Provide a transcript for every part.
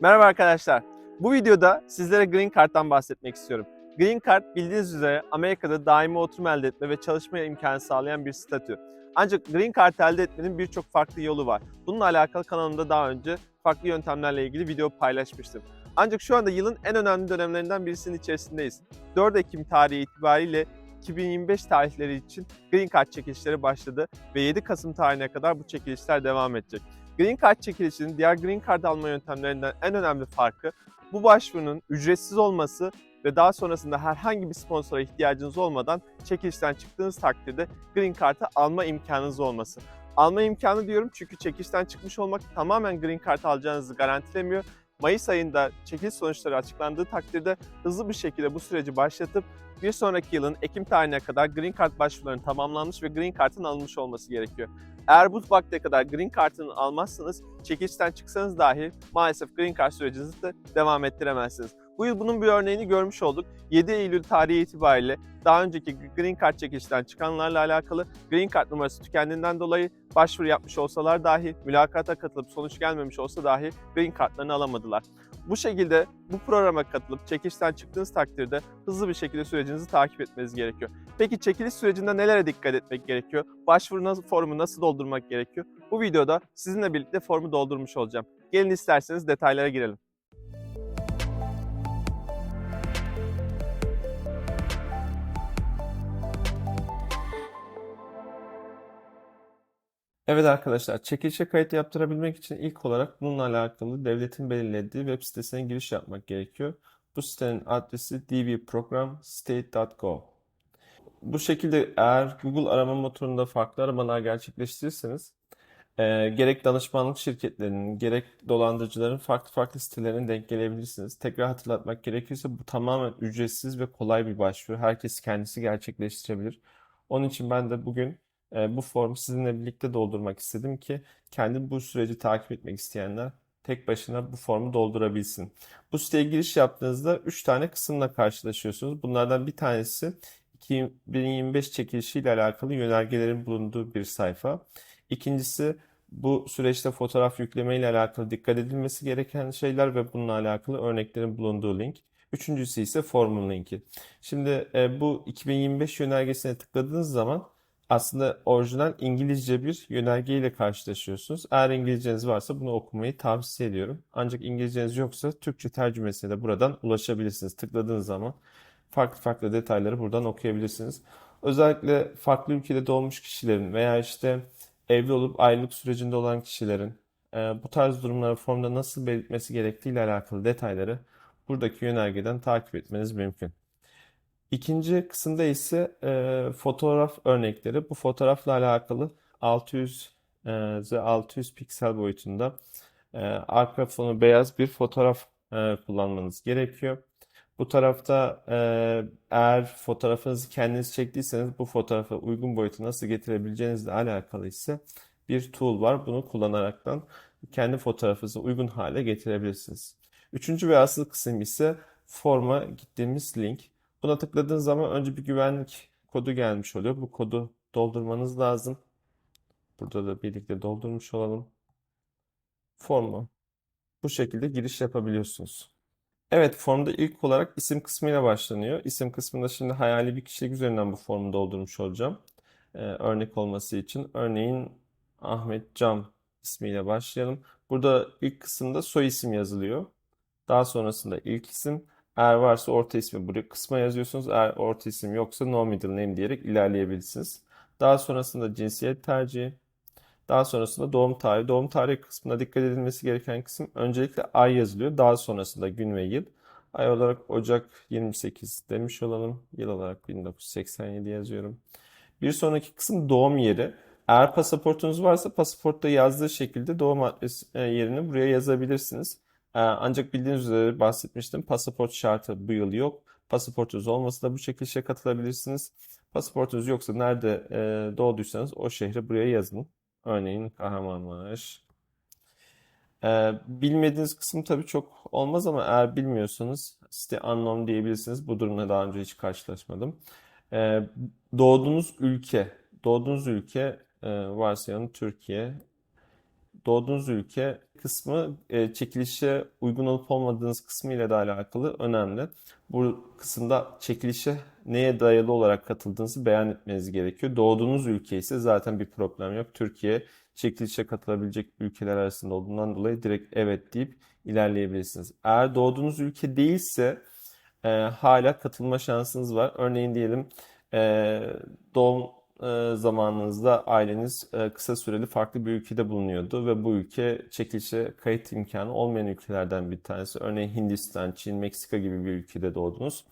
Merhaba arkadaşlar. Bu videoda sizlere Green Card'dan bahsetmek istiyorum. Green Card bildiğiniz üzere Amerika'da daimi oturum elde etme ve çalışma imkanı sağlayan bir statü. Ancak Green Card elde etmenin birçok farklı yolu var. Bununla alakalı kanalımda daha önce farklı yöntemlerle ilgili video paylaşmıştım. Ancak şu anda yılın en önemli dönemlerinden birisinin içerisindeyiz. 4 Ekim tarihi itibariyle 2025 tarihleri için Green Card çekilişleri başladı ve 7 Kasım tarihine kadar bu çekilişler devam edecek. Green Card çekilişinin diğer Green Card alma yöntemlerinden en önemli farkı bu başvurunun ücretsiz olması ve daha sonrasında herhangi bir sponsora ihtiyacınız olmadan çekilişten çıktığınız takdirde Green Card'ı alma imkanınız olması. Alma imkanı diyorum çünkü çekilişten çıkmış olmak tamamen Green Card alacağınızı garantilemiyor. Mayıs ayında çekiliş sonuçları açıklandığı takdirde hızlı bir şekilde bu süreci başlatıp bir sonraki yılın Ekim tarihine kadar Green Card başvurularının tamamlanmış ve Green Card'ın alınmış olması gerekiyor. Eğer bu vakte kadar Green Card'ını almazsanız çekilişten çıksanız dahi maalesef Green Card sürecinizi de devam ettiremezsiniz. Bu yıl bunun bir örneğini görmüş olduk. 7 Eylül tarihi itibariyle daha önceki Green Card çekilişten çıkanlarla alakalı Green Card numarası tükendiğinden dolayı başvuru yapmış olsalar dahi, mülakata katılıp sonuç gelmemiş olsa dahi Green Card'larını alamadılar. Bu şekilde bu programa katılıp çekilişten çıktığınız takdirde hızlı bir şekilde sürecinizi takip etmeniz gerekiyor. Peki çekiliş sürecinde nelere dikkat etmek gerekiyor? Başvuru nasıl, formu nasıl doldurmak gerekiyor? Bu videoda sizinle birlikte formu doldurmuş olacağım. Gelin isterseniz detaylara girelim. Evet arkadaşlar, çekilişe kayıt yaptırabilmek için ilk olarak bununla alakalı devletin belirlediği web sitesine giriş yapmak gerekiyor. Bu sitenin adresi dvprogramstate.gov. Bu şekilde eğer Google arama motorunda farklı aramalar gerçekleştirirseniz e, gerek danışmanlık şirketlerinin gerek dolandırıcıların farklı farklı sitelerine denk gelebilirsiniz. Tekrar hatırlatmak gerekirse bu tamamen ücretsiz ve kolay bir başvuru. Herkes kendisi gerçekleştirebilir. Onun için ben de bugün e, bu formu sizinle birlikte doldurmak istedim ki kendi bu süreci takip etmek isteyenler tek başına bu formu doldurabilsin. Bu siteye giriş yaptığınızda 3 tane kısımla karşılaşıyorsunuz. Bunlardan bir tanesi 2025 çekilişiyle alakalı yönergelerin bulunduğu bir sayfa. İkincisi bu süreçte fotoğraf yükleme ile alakalı dikkat edilmesi gereken şeyler ve bununla alakalı örneklerin bulunduğu link. Üçüncüsü ise formun linki. Şimdi e, bu 2025 yönergesine tıkladığınız zaman aslında orijinal İngilizce bir yönerge ile karşılaşıyorsunuz. Eğer İngilizceniz varsa bunu okumayı tavsiye ediyorum. Ancak İngilizceniz yoksa Türkçe tercümesine de buradan ulaşabilirsiniz. Tıkladığınız zaman farklı farklı detayları buradan okuyabilirsiniz. Özellikle farklı ülkede doğmuş kişilerin veya işte evli olup ayrılık sürecinde olan kişilerin e, bu tarz durumları formda nasıl belirtmesi gerektiği ile alakalı detayları buradaki yönergeden takip etmeniz mümkün. İkinci kısımda ise e, fotoğraf örnekleri. Bu fotoğrafla alakalı 600 e, 600 piksel boyutunda e, arka fonu beyaz bir fotoğraf e, kullanmanız gerekiyor. Bu tarafta e, eğer fotoğrafınızı kendiniz çektiyseniz bu fotoğrafa uygun boyutu nasıl getirebileceğinizle alakalı ise bir tool var. Bunu kullanaraktan kendi fotoğrafınızı uygun hale getirebilirsiniz. Üçüncü ve asıl kısım ise forma gittiğimiz link. Buna tıkladığınız zaman önce bir güvenlik kodu gelmiş oluyor. Bu kodu doldurmanız lazım. Burada da birlikte doldurmuş olalım. Formu bu şekilde giriş yapabiliyorsunuz. Evet, formda ilk olarak isim kısmıyla başlanıyor. İsim kısmında şimdi hayali bir kişilik üzerinden bu formu doldurmuş olacağım. Ee, örnek olması için. Örneğin Ahmet Cam ismiyle başlayalım. Burada ilk kısımda soy isim yazılıyor. Daha sonrasında ilk isim. Eğer varsa orta ismi buraya kısma yazıyorsunuz. Eğer orta isim yoksa no middle name diyerek ilerleyebilirsiniz. Daha sonrasında cinsiyet tercihi. Daha sonrasında doğum tarihi. Doğum tarihi kısmına dikkat edilmesi gereken kısım öncelikle ay yazılıyor. Daha sonrasında gün ve yıl. Ay olarak Ocak 28 demiş olalım. Yıl olarak 1987 yazıyorum. Bir sonraki kısım doğum yeri. Eğer pasaportunuz varsa pasaportta yazdığı şekilde doğum adresi e, yerini buraya yazabilirsiniz. E, Ancak bildiğiniz üzere bahsetmiştim pasaport şartı bu yıl yok. Pasaportunuz olmasa da bu çekilişe katılabilirsiniz. Pasaportunuz yoksa nerede e, doğduysanız o şehri buraya yazın. Örneğin Kahramanmaraş. Ee, bilmediğiniz kısım tabii çok olmaz ama eğer bilmiyorsanız site unknown diyebilirsiniz. Bu durumla daha önce hiç karşılaşmadım. Ee, doğduğunuz ülke, doğduğunuz ülke e, varsayalım Türkiye. Doğduğunuz ülke kısmı e, çekilişe uygun olup olmadığınız kısmı ile de alakalı önemli. Bu kısımda çekilişe neye dayalı olarak katıldığınızı beyan etmeniz gerekiyor. Doğduğunuz ülke ise zaten bir problem yok. Türkiye çekilişe katılabilecek ülkeler arasında olduğundan dolayı direkt evet deyip ilerleyebilirsiniz. Eğer doğduğunuz ülke değilse e, hala katılma şansınız var. Örneğin diyelim e, doğum e, zamanınızda aileniz e, kısa süreli farklı bir ülkede bulunuyordu ve bu ülke çekilişe kayıt imkanı olmayan ülkelerden bir tanesi. Örneğin Hindistan, Çin, Meksika gibi bir ülkede doğdunuz.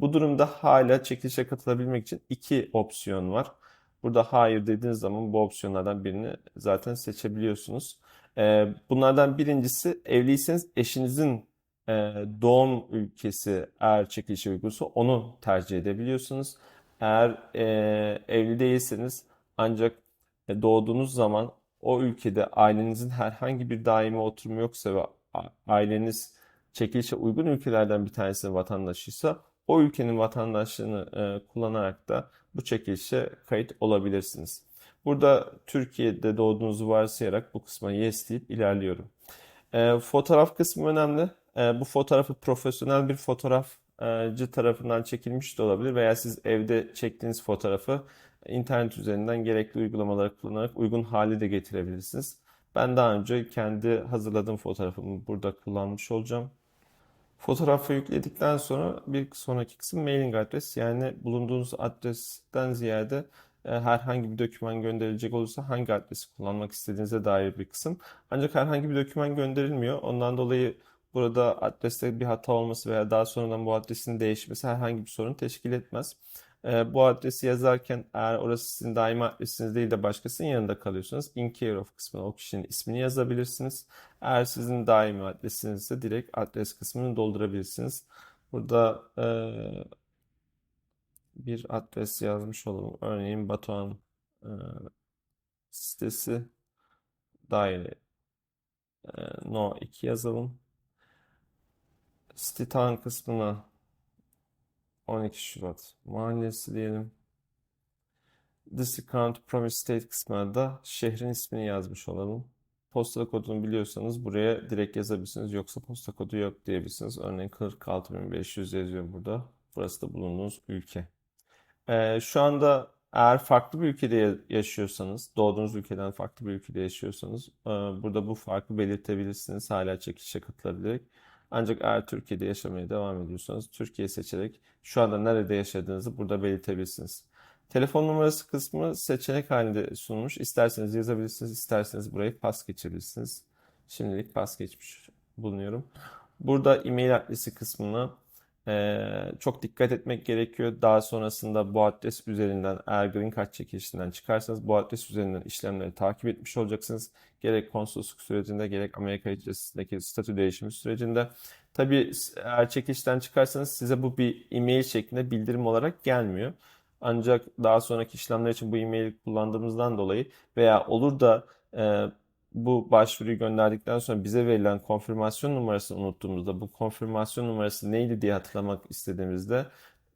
Bu durumda hala çekilişe katılabilmek için iki opsiyon var. Burada hayır dediğiniz zaman bu opsiyonlardan birini zaten seçebiliyorsunuz. E, bunlardan birincisi evliyseniz eşinizin doğum ülkesi eğer çekilişe uygunsa onu tercih edebiliyorsunuz. Eğer e, evli değilseniz ancak e, doğduğunuz zaman o ülkede ailenizin herhangi bir daimi oturumu yoksa ve aileniz çekilişe uygun ülkelerden bir tanesinin vatandaşıysa o ülkenin vatandaşlığını e, kullanarak da bu çekilişe kayıt olabilirsiniz. Burada Türkiye'de doğduğunuzu varsayarak bu kısma yes deyip ilerliyorum. E, fotoğraf kısmı önemli. E, bu fotoğrafı profesyonel bir fotoğrafçı tarafından çekilmiş de olabilir veya siz evde çektiğiniz fotoğrafı internet üzerinden gerekli uygulamaları kullanarak uygun hale de getirebilirsiniz. Ben daha önce kendi hazırladığım fotoğrafımı burada kullanmış olacağım. Fotoğrafı yükledikten sonra bir sonraki kısım mailing adres. Yani bulunduğunuz adresten ziyade e, herhangi bir doküman gönderilecek olursa hangi adresi kullanmak istediğinize dair bir kısım. Ancak herhangi bir doküman gönderilmiyor. Ondan dolayı burada adreste bir hata olması veya daha sonradan bu adresin değişmesi herhangi bir sorun teşkil etmez. E, bu adresi yazarken eğer orası sizin daimi adresiniz değil de başkasının yanında kalıyorsanız in care of kısmına o kişinin ismini yazabilirsiniz. Eğer sizin daimi adresiniz ise direkt adres kısmını doldurabilirsiniz. Burada e, bir adres yazmış olalım. Örneğin Batuhan e, sitesi daire e, no 2 yazalım. Stitan kısmına 12 Şubat mahallesi diyelim. District County Promise State kısmına da şehrin ismini yazmış olalım. Posta kodunu biliyorsanız buraya direkt yazabilirsiniz. Yoksa posta kodu yok diyebilirsiniz. Örneğin 46500 yazıyor burada. Burası da bulunduğunuz ülke. Ee, şu anda eğer farklı bir ülkede yaşıyorsanız, doğduğunuz ülkeden farklı bir ülkede yaşıyorsanız, e, burada bu farkı belirtebilirsiniz hala çekilişe katılabilerek. Ancak eğer Türkiye'de yaşamaya devam ediyorsanız, Türkiye seçerek şu anda nerede yaşadığınızı burada belirtebilirsiniz. Telefon numarası kısmı seçenek halinde sunulmuş. İsterseniz yazabilirsiniz, isterseniz burayı pas geçebilirsiniz. Şimdilik pas geçmiş bulunuyorum. Burada e-mail adresi kısmına ee, çok dikkat etmek gerekiyor. Daha sonrasında bu adres üzerinden eğer Green Card çekilişinden çıkarsanız bu adres üzerinden işlemleri takip etmiş olacaksınız. Gerek konsolosluk sürecinde gerek Amerika içerisindeki statü değişimi sürecinde. Tabii eğer çekilişten çıkarsanız size bu bir e-mail şeklinde bildirim olarak gelmiyor. Ancak daha sonraki işlemler için bu e-mail kullandığımızdan dolayı veya olur da e, bu başvuruyu gönderdikten sonra bize verilen konfirmasyon numarasını unuttuğumuzda bu konfirmasyon numarası neydi diye hatırlamak istediğimizde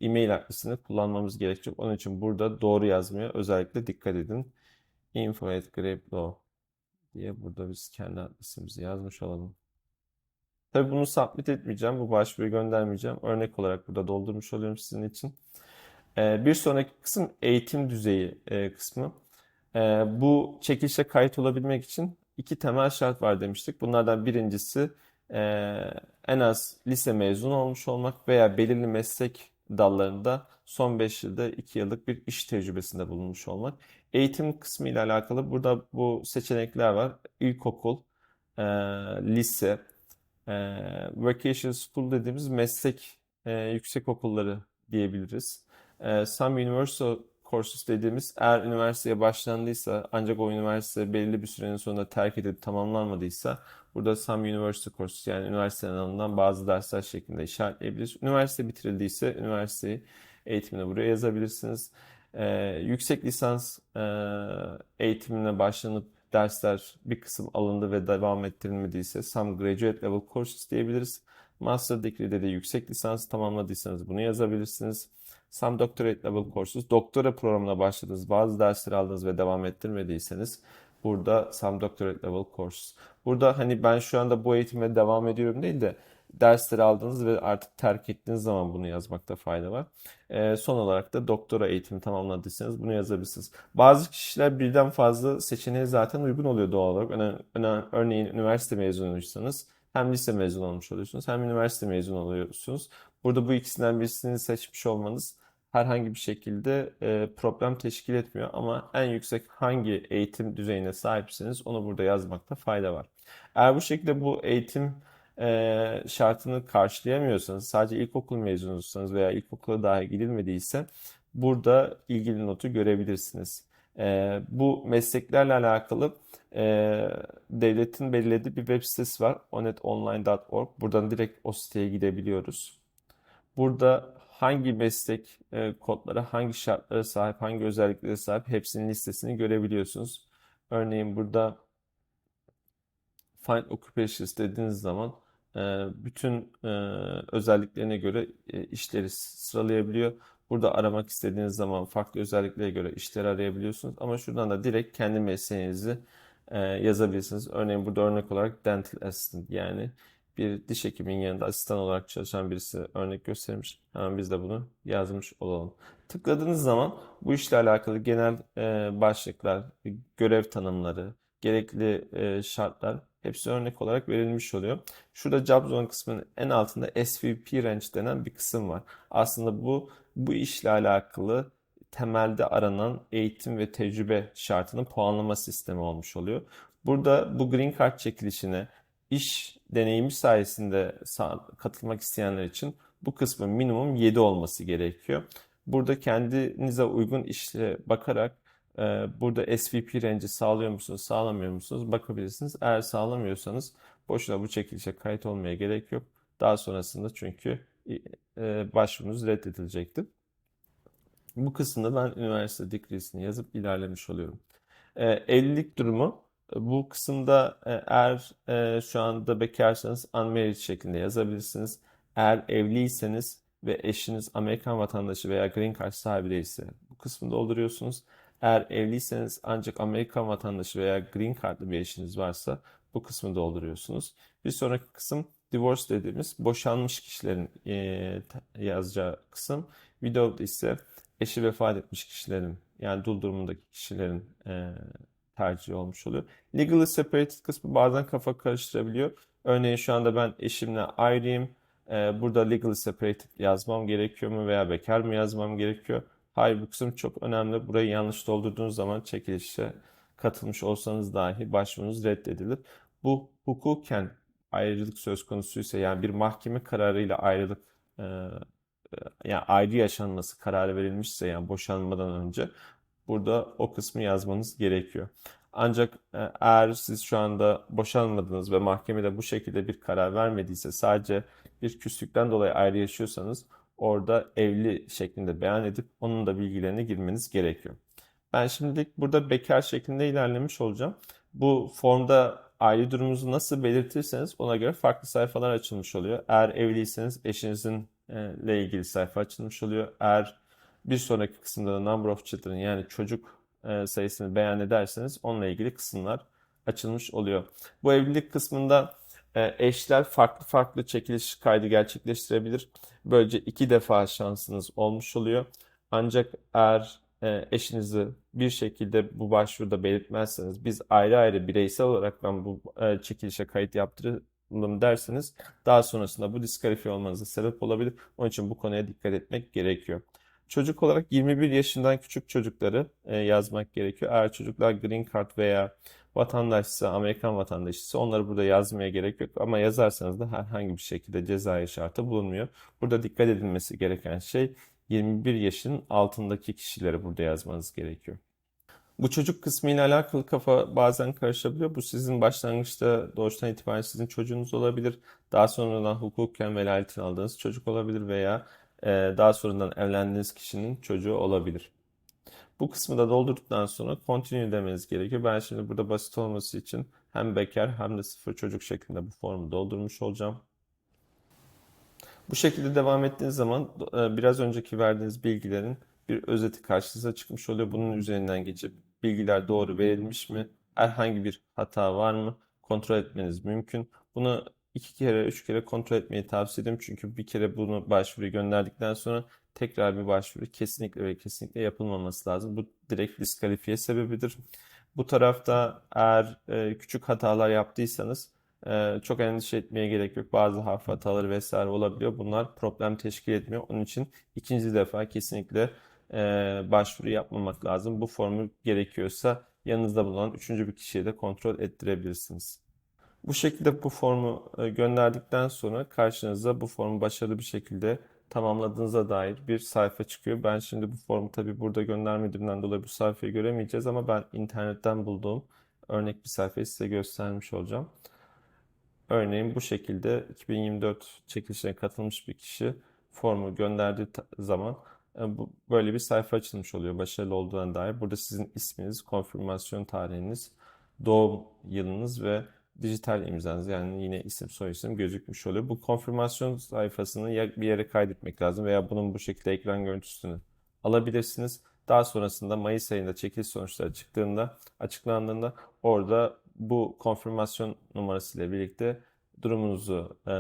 e-mail adresini kullanmamız gerekecek. Onun için burada doğru yazmaya özellikle dikkat edin. info@grapelaw diye burada biz kendi adresimizi yazmış olalım. Tabii bunu submit etmeyeceğim. Bu başvuruyu göndermeyeceğim. Örnek olarak burada doldurmuş oluyorum sizin için. Ee, bir sonraki kısım eğitim düzeyi e, kısmı. Ee, bu çekilişe kayıt olabilmek için iki temel şart var demiştik. Bunlardan birincisi e, en az lise mezunu olmuş olmak veya belirli meslek dallarında son 5 yılda 2 yıllık bir iş tecrübesinde bulunmuş olmak. Eğitim kısmı ile alakalı burada bu seçenekler var. İlkokul, e, lise, e, vocational school dediğimiz meslek e, yüksek okulları diyebiliriz. E, some universal courses dediğimiz eğer üniversiteye başlandıysa ancak o üniversite belirli bir sürenin sonunda terk edilip tamamlanmadıysa burada some university courses yani üniversitenin alanından bazı dersler şeklinde işaretleyebiliriz. Üniversite bitirildiyse üniversiteyi eğitimine buraya yazabilirsiniz. Ee, yüksek lisans e, eğitimine başlanıp dersler bir kısım alındı ve devam ettirilmediyse some graduate level courses diyebiliriz. Master degree'de de yüksek lisans tamamladıysanız bunu yazabilirsiniz. Some doctorate level courses, doktora programına başladınız, bazı dersleri aldınız ve devam ettirmediyseniz Burada some doctorate level courses. Burada hani ben şu anda bu eğitime devam ediyorum değil de dersleri aldınız ve artık terk ettiğiniz zaman bunu yazmakta fayda var. Ee, son olarak da doktora eğitimi tamamladıysanız bunu yazabilirsiniz. Bazı kişiler birden fazla seçeneğe zaten uygun oluyor doğal olarak. Öne- öne- örneğin üniversite mezunuysanız hem lise mezun olmuş oluyorsunuz hem üniversite mezun oluyorsunuz. Burada bu ikisinden birisini seçmiş olmanız herhangi bir şekilde e, problem teşkil etmiyor ama en yüksek hangi eğitim düzeyine sahipseniz onu burada yazmakta fayda var. Eğer bu şekilde bu eğitim e, şartını karşılayamıyorsanız, sadece ilkokul mezunusunuz veya ilkokula dahi gidilmediyse burada ilgili notu görebilirsiniz. E, bu mesleklerle alakalı e, devletin belirlediği bir web sitesi var. onetonline.org. Buradan direkt o siteye gidebiliyoruz. Burada hangi meslek e, kodları, hangi şartlara sahip, hangi özelliklere sahip hepsinin listesini görebiliyorsunuz. Örneğin burada Find Occupations dediğiniz zaman e, bütün e, özelliklerine göre e, işleri sıralayabiliyor. Burada aramak istediğiniz zaman farklı özelliklere göre işleri arayabiliyorsunuz. Ama şuradan da direkt kendi mesleğinizi e, yazabilirsiniz. Örneğin burada örnek olarak Dental Assistant yani bir diş hekiminin yanında asistan olarak çalışan birisi örnek göstermiş. Hemen biz de bunu yazmış olalım. Tıkladığınız zaman bu işle alakalı genel e, başlıklar, görev tanımları, gerekli e, şartlar hepsi örnek olarak verilmiş oluyor. Şurada Job Zone kısmının en altında SVP Range denen bir kısım var. Aslında bu bu işle alakalı temelde aranan eğitim ve tecrübe şartının puanlama sistemi olmuş oluyor. Burada bu Green Card çekilişine iş deneyimi sayesinde sa- katılmak isteyenler için bu kısmın minimum 7 olması gerekiyor. Burada kendinize uygun işe bakarak e, burada SVP range'i sağlıyor musunuz, sağlamıyor musunuz bakabilirsiniz. Eğer sağlamıyorsanız boşuna bu çekilişe kayıt olmaya gerek yok. Daha sonrasında çünkü e, başvurunuz reddedilecektir. Bu kısımda ben üniversite degreesini yazıp ilerlemiş oluyorum. E, evlilik durumu bu kısımda e, eğer e, şu anda bekarsanız unmarried şeklinde yazabilirsiniz. Eğer evliyseniz ve eşiniz Amerikan vatandaşı veya Green Card sahibi değilse bu kısmı dolduruyorsunuz. Eğer evliyseniz ancak Amerikan vatandaşı veya Green Card'lı bir eşiniz varsa bu kısmı dolduruyorsunuz. Bir sonraki kısım divorce dediğimiz boşanmış kişilerin e, yazacağı kısım. Widowed ise eşi vefat etmiş kişilerin yani dul durumundaki kişilerin e, tercihi olmuş oluyor. Legally separated kısmı bazen kafa karıştırabiliyor. Örneğin şu anda ben eşimle ayrıyım. Ee, burada legally separated yazmam gerekiyor mu veya bekar mı yazmam gerekiyor? Hayır bu kısım çok önemli. Burayı yanlış doldurduğunuz zaman çekilişe katılmış olsanız dahi başvurunuz reddedilir. Bu hukuken ayrılık söz konusuysa yani bir mahkeme kararıyla ayrılık e, yani ayrı yaşanması kararı verilmişse yani boşanmadan önce burada o kısmı yazmanız gerekiyor. Ancak e, eğer siz şu anda boşanmadınız ve mahkemede bu şekilde bir karar vermediyse sadece bir küslükten dolayı ayrı yaşıyorsanız orada evli şeklinde beyan edip onun da bilgilerini girmeniz gerekiyor. Ben şimdilik burada bekar şeklinde ilerlemiş olacağım. Bu formda aile durumunuzu nasıl belirtirseniz ona göre farklı sayfalar açılmış oluyor. Eğer evliyseniz eşinizin e, ile ilgili sayfa açılmış oluyor. Eğer bir sonraki kısımda da number of children yani çocuk e, sayısını beyan ederseniz onunla ilgili kısımlar açılmış oluyor. Bu evlilik kısmında e, eşler farklı farklı çekiliş kaydı gerçekleştirebilir. Böylece iki defa şansınız olmuş oluyor. Ancak eğer e, eşinizi bir şekilde bu başvuruda belirtmezseniz biz ayrı ayrı bireysel olarak ben bu çekilişe kayıt yaptıralım derseniz daha sonrasında bu diskalifiye olmanıza sebep olabilir. Onun için bu konuya dikkat etmek gerekiyor. Çocuk olarak 21 yaşından küçük çocukları e, yazmak gerekiyor. Eğer çocuklar Green Card veya vatandaşsa, Amerikan vatandaşıysa onları burada yazmaya gerek yok. Ama yazarsanız da herhangi bir şekilde cezai şartı bulunmuyor. Burada dikkat edilmesi gereken şey 21 yaşın altındaki kişileri burada yazmanız gerekiyor. Bu çocuk kısmı ile alakalı kafa bazen karışabiliyor. Bu sizin başlangıçta doğuştan itibaren sizin çocuğunuz olabilir. Daha sonradan hukuken velayetini aldığınız çocuk olabilir veya daha sonradan evlendiğiniz kişinin çocuğu olabilir. Bu kısmı da doldurduktan sonra continue demeniz gerekiyor. Ben şimdi burada basit olması için hem bekar hem de sıfır çocuk şeklinde bu formu doldurmuş olacağım. Bu şekilde devam ettiğiniz zaman e, biraz önceki verdiğiniz bilgilerin bir özeti karşınıza çıkmış oluyor. Bunun üzerinden geçip bilgiler doğru verilmiş mi? herhangi bir hata var mı kontrol etmeniz mümkün. Bunu iki kere, üç kere kontrol etmeyi tavsiye ederim. Çünkü bir kere bunu başvuruyu gönderdikten sonra tekrar bir başvuru kesinlikle ve kesinlikle yapılmaması lazım. Bu direkt diskalifiye sebebidir. Bu tarafta eğer e, küçük hatalar yaptıysanız e, çok endişe etmeye gerek yok. Bazı harf hataları vesaire olabiliyor. Bunlar problem teşkil etmiyor. Onun için ikinci defa kesinlikle e, başvuru yapmamak lazım. Bu formu gerekiyorsa yanınızda bulunan üçüncü bir kişiye de kontrol ettirebilirsiniz. Bu şekilde bu formu e, gönderdikten sonra karşınıza bu formu başarılı bir şekilde tamamladığınıza dair bir sayfa çıkıyor. Ben şimdi bu formu tabii burada göndermediğimden dolayı bu sayfayı göremeyeceğiz ama ben internetten bulduğum örnek bir sayfayı size göstermiş olacağım. Örneğin bu şekilde 2024 çekilişine katılmış bir kişi formu gönderdiği zaman e, böyle bir sayfa açılmış oluyor başarılı olduğuna dair. Burada sizin isminiz, konfirmasyon tarihiniz, doğum yılınız ve dijital imzanız yani yine isim soyisim gözükmüş oluyor. Bu konfirmasyon sayfasını ya bir yere kaydetmek lazım veya bunun bu şekilde ekran görüntüsünü alabilirsiniz. Daha sonrasında Mayıs ayında çekiliş sonuçları çıktığında, açıklandığında orada bu konfirmasyon numarası ile birlikte durumunuzu e,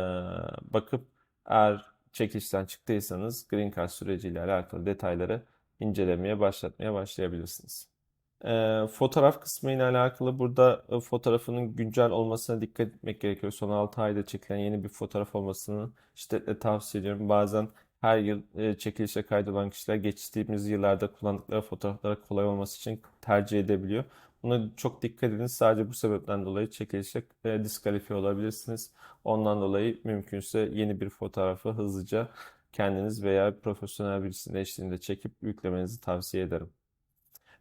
bakıp eğer çekilişten çıktıysanız Green Card süreciyle alakalı detayları incelemeye başlatmaya başlayabilirsiniz. E, fotoğraf kısmı ile alakalı burada e, fotoğrafının güncel olmasına dikkat etmek gerekiyor. Son 6 ayda çekilen yeni bir fotoğraf olmasını şiddetle tavsiye ediyorum. Bazen her yıl e, çekilişe kaydolan kişiler geçtiğimiz yıllarda kullandıkları fotoğraflara kolay olması için tercih edebiliyor. Buna çok dikkat edin. Sadece bu sebepten dolayı çekilişe e, diskalifiye olabilirsiniz. Ondan dolayı mümkünse yeni bir fotoğrafı hızlıca kendiniz veya profesyonel birisinin eşliğinde çekip yüklemenizi tavsiye ederim.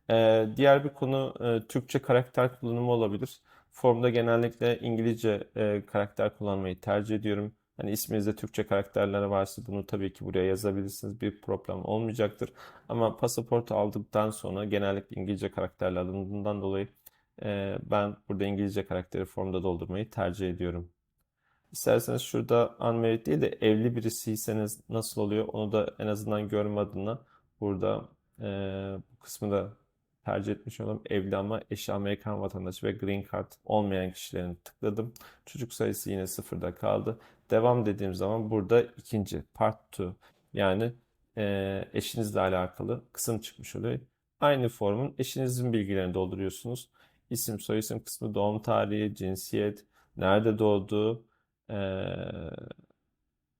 Ee, diğer bir konu e, Türkçe karakter kullanımı olabilir. Formda genellikle İngilizce e, karakter kullanmayı tercih ediyorum. Hani isminizde Türkçe karakterler varsa bunu tabii ki buraya yazabilirsiniz. Bir problem olmayacaktır. Ama pasaportu aldıktan sonra genellikle İngilizce karakterler alındığından dolayı e, ben burada İngilizce karakteri formda doldurmayı tercih ediyorum. İsterseniz şurada unmarried değil de evli birisiyseniz nasıl oluyor onu da en azından görme adına burada e, bu kısmı da tercih etmiş olalım. Evli ama eşi Amerikan vatandaşı ve Green Card olmayan kişilerini tıkladım. Çocuk sayısı yine sıfırda kaldı. Devam dediğim zaman burada ikinci part 2 yani e, eşinizle alakalı kısım çıkmış oluyor. Aynı formun eşinizin bilgilerini dolduruyorsunuz. İsim, soyisim kısmı, doğum tarihi, cinsiyet, nerede doğduğu, ee,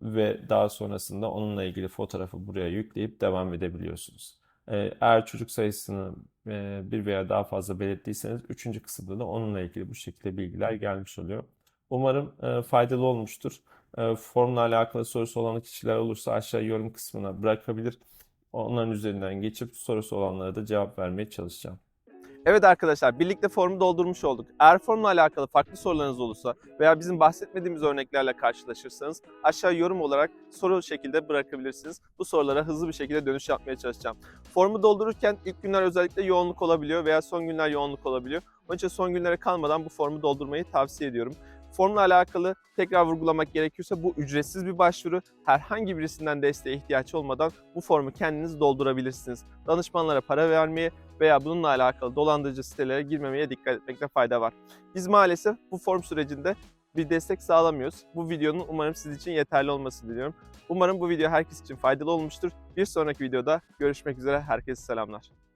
ve daha sonrasında onunla ilgili fotoğrafı buraya yükleyip devam edebiliyorsunuz. Ee, eğer çocuk sayısını e, bir veya daha fazla belirttiyseniz üçüncü kısımda da onunla ilgili bu şekilde bilgiler gelmiş oluyor. Umarım e, faydalı olmuştur. E, formla alakalı sorusu olan kişiler olursa aşağı yorum kısmına bırakabilir. Onların üzerinden geçip sorusu olanlara da cevap vermeye çalışacağım. Evet arkadaşlar birlikte formu doldurmuş olduk. Eğer formla alakalı farklı sorularınız olursa veya bizim bahsetmediğimiz örneklerle karşılaşırsanız aşağı yorum olarak soru şekilde bırakabilirsiniz. Bu sorulara hızlı bir şekilde dönüş yapmaya çalışacağım. Formu doldururken ilk günler özellikle yoğunluk olabiliyor veya son günler yoğunluk olabiliyor. Onun için son günlere kalmadan bu formu doldurmayı tavsiye ediyorum. Formla alakalı tekrar vurgulamak gerekirse bu ücretsiz bir başvuru. Herhangi birisinden desteğe ihtiyaç olmadan bu formu kendiniz doldurabilirsiniz. Danışmanlara para vermeye veya bununla alakalı dolandırıcı sitelere girmemeye dikkat etmekte fayda var. Biz maalesef bu form sürecinde bir destek sağlamıyoruz. Bu videonun umarım siz için yeterli olmasını diliyorum. Umarım bu video herkes için faydalı olmuştur. Bir sonraki videoda görüşmek üzere. Herkese selamlar.